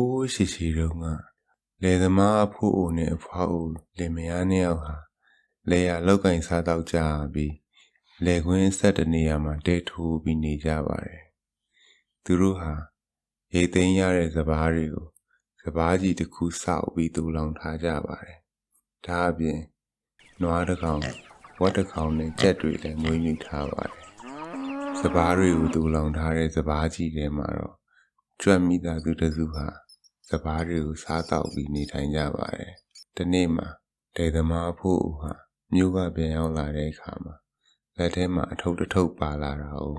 းရှိရှိတုန်းကလယ်သမားအဖို့အိုနဲ့အဖွားအိုလင်မယားနှစ်ယောက်ဟာလယ်ယာလောက်ကင်စားတော့ကြပြီးလယ်ကွင်းဆက်တနေရာမှာတဲထိုးပြီးနေကြပါတယ်သူတို့ဟာရေသိမ်းရတဲ့စပားတွေကိုစပားကြီးတစ်ခုစောက်ပြီးတူလောင်ထားကြပါတယ်ဒါအပြင်နွားတစ်ကောင်ဝက်တစ်ကောင်နဲ့ကြက်တွေလည်းမွေးမြူထားပါတယ်စပားတွေကိုတူလောင်ထားတဲ့စပားကြီးထဲမှာတော့ကြွက်မိသားစုတစ်စုဟာ စပားတွေကိုစားတော့ပြီးနေထိုင်ကြပါတယ်ဒီနေ့မှာဒေသမားဖို့ဟာမြို့ကပြန်ရောက်လာတဲ့အခါမှာလက်ထဲမှာအထုပ်တစ်ထုပ်ပါလာတာကို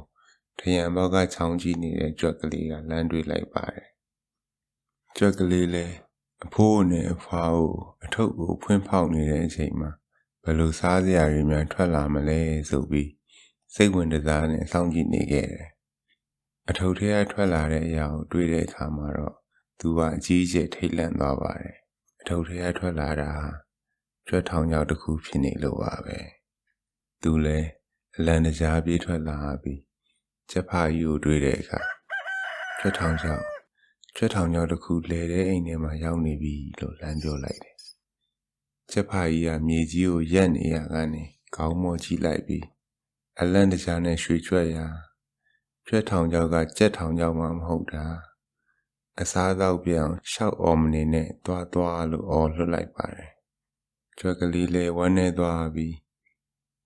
ထရံဘောက်ကချောင်းကြည့်နေတဲ့ကြွက်ကလေးကလမ်းတွေ့လိုက်ပါတယ်ကြွက်ကလေးလည်းအဖိုးနဲ့အဖွားကိုအထုပ်ကိုဖွင့်ဖောက်နေတဲ့အချိန်မှာဘယ်လိုစားစရာတွေများထွက်လာမလဲဆိုပြီးစိတ်ဝင်စားနဲ့စောင့်ကြည့်နေခဲ့တယ်အထုပ်ထဲကထွက်လာတဲ့အရာကိုတွေ့တဲ့အခါမှာတော့ သူကအကြီးအကျယ်ထိတ်လန့်သွားပါတယ်အထုပ်ထဲကထွက်လာတာဟာကြွက်ထောင်ချောက်တစ်ခုဖြစ်နေလို့ပါပဲသူလည်းအလံတကြားပြေးထွက်လာပြီးချက်ဖာကြီးကိုတွေ့တဲ့အခါကြွက်ထောင်ချောက်ကြွက်ထောင်ချောက်တစ်ခုလဲတဲ့အိမ်ထဲမှာရောက်နေပြီလို့လမ်းပြောလိုက်တယ်ချက်ဖာကြီးကမြေကြီးကိုရက်နေရကနေခေါင်းမော်ကြည့်လိုက်ပြီးအလန့်တကြားနဲ့ရွှေကြွက်ရာကြွက်ထောင်ချောက်ကကြက်ထောင်ချောက်မှမဟုတ်တာ အစားသောက်ပြောင်းရှောက်အော်မနေနဲ့တွားတွားလို့အော်လွတ်လိုက်ပါတယ်ကြွက်ကလေးလည်းဝမ်းနေသွားပြီး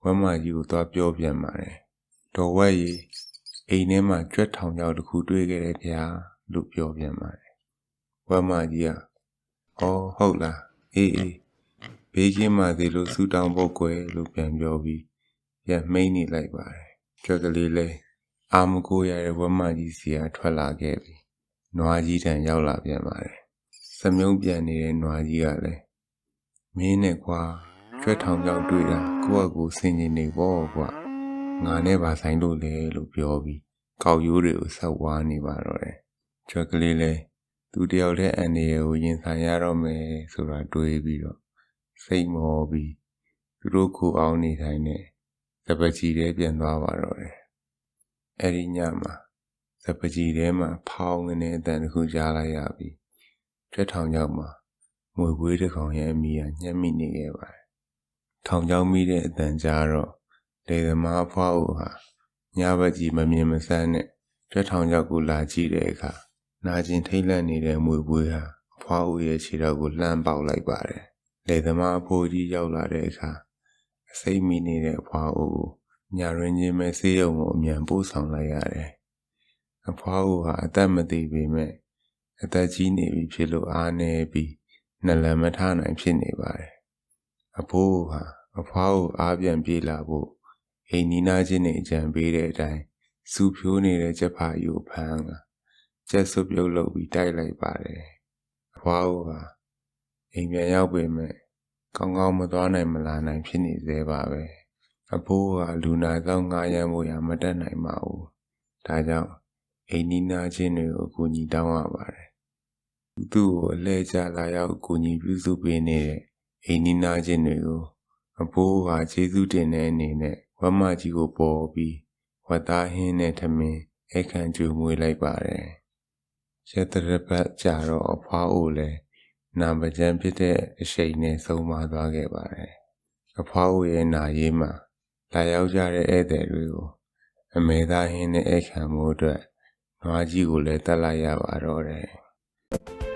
ဝမ်းမကြီးကိုသွားပြောပြန်ပါတယ်တော်ဝက်ရီအိမ်ထဲမှာကြွက်ထောင်ကြောက်တစ်ခုတွေ့ခဲ့တယ်ဗျာလို့ပြောပြန်ပါတယ်ဝမ်းမကြီးကအော်ဟုတ်လားအေးအေးဘေးကင်းမှသေးလို့စူတောင်းဖို့ကွယ်လို့ပြန်ပြောပြီးရမိန်နေလိုက်ပါတယ်ကြွက်ကလေးလည်းအာမကိုရတဲ့ဝမ်းမကြီးစီကထွက်လာခဲ့ပြီး နွားကြီးတန်ရောက်လာပြန်ပါတယ်စမြုံပြန်နေတဲ့နွားကြီးကလည်းမင်းနဲ့ကွာကျွတ်ထောင်ကြောက်တွေ့တာကိုယ့်အကူဆင်ញင်နေပေါ့ကွာငါနဲ့ပါဆိုင်လို့လေလို့ပြောပြီးကောက်ရိုးတွေကိုဆောက်ဝါးနေပါတော့တယ်ကျွတ်ကလေးလည်းသူတယောက်တည်းအန်နေရကိုရင်ဆိုင်ရတော့မယ်ဆိုတာတွေးပြီးတော့စိတ်မောပြီးသူတို့ကိုအောင်နေတိုင်းနဲ့စပကြီးထဲပြန်သွားပါတော့တယ်အဲ့ဒီညမှာစ ပကြီးထဲမှာဖောင်းနေတဲ့အတန်တစ်ခုကြားလိုက်ရပြီးကျွတ်ထောင်ကြောက်မှာငွေပွေးတစ်ကောင်ရဲ့အမိကညှက်မိနေခဲ့ပါတယ်။ထောင်ချောင်းမိတဲ့အတန်ကြားတော့လေသမားဖွားဦးဟာညဘက်ကြီးမမြင်မဆန်းနဲ့ကြွက်ထောင်ချောက်ကိုလာကြည့်တဲ့အခါနာကျင်ထိတ်လန့်နေတဲ့ငွေပွေးဟာအဖွားဦးရဲ့ခြေထောက်ကိုလှမ်းပေါက်လိုက်ပါတယ်။လေသမားအဖိုးကြီးရောက်လာတဲ့အခါအစိမ့်မိနေတဲ့အဖွားဦးကိုညာရင်းချင်းပဲဆေးရုံကိုအမြန်ပို့ဆောင်လိုက်ရတယ်။ အဖွားဦးဟာအသက်မသေးပေမဲ့အသက်ကြီးနေပြီဖြစ်လို့အားနေပြီးနှလန်မထနိုင်ဖြစ်နေပါတယ်။အဖိုးဟာအဖွားကိုအားပြန်ပြေးလာဖို့အိမ်နီးနားချင်းတွေအကြံပေးတဲ့အတိုင်းစူဖြိုးနေတဲ့ချက်ဖာယူဖမ်းကကျက်ဆုပ်ပြုတ်လုပ်ပြီးတိုက်လိုက်ပါတယ်။အဖွားဟာအိမ်ပြန်ရောက်ပေမဲ့ကောင်းကောင်းမသွားနိုင်မလာနိုင်ဖြစ်နေသေးပါပဲ။အဖိုးကလူနာတော့ငှားရမ်းဖို့ရမတက်နိုင်ပါဘူး။ဒါကြောင့် အိမ်နီးနားချင်းတွေကိုအကူအညီတောင်းရပါတယ်သူ့ကိုအလဲကျလာရောက်ကူညီပြုစုပေးနေတဲ့အိမ်နီးနားချင်းတွေကိုအဖိုးကကျေးဇူးတင်တဲ့အနေနဲ့ဝမ်းမကြီးကိုပေါ်ပြီးဝတ်သားဟင်းနဲ့ထမင်းအခန့်ကျူမွေးလိုက်ပါတယ်။ရက်တရပတ်ကြာတော့အဖွားအိုလည်းနာမကျန်းဖြစ်တဲ့အရှိန်နဲ့ဆုံးမသွားခဲ့ပါတယ်။အဖွားအိုရဲ့နာရေးမှာလာရောက်ကြတဲ့ဧည့်သည်တွေကိုအမေသားဟင်းနဲ့အခန့်မှုအတွက် နွားကြီးကိုလည်းတတ်လိုက်ရပါတော့တယ်။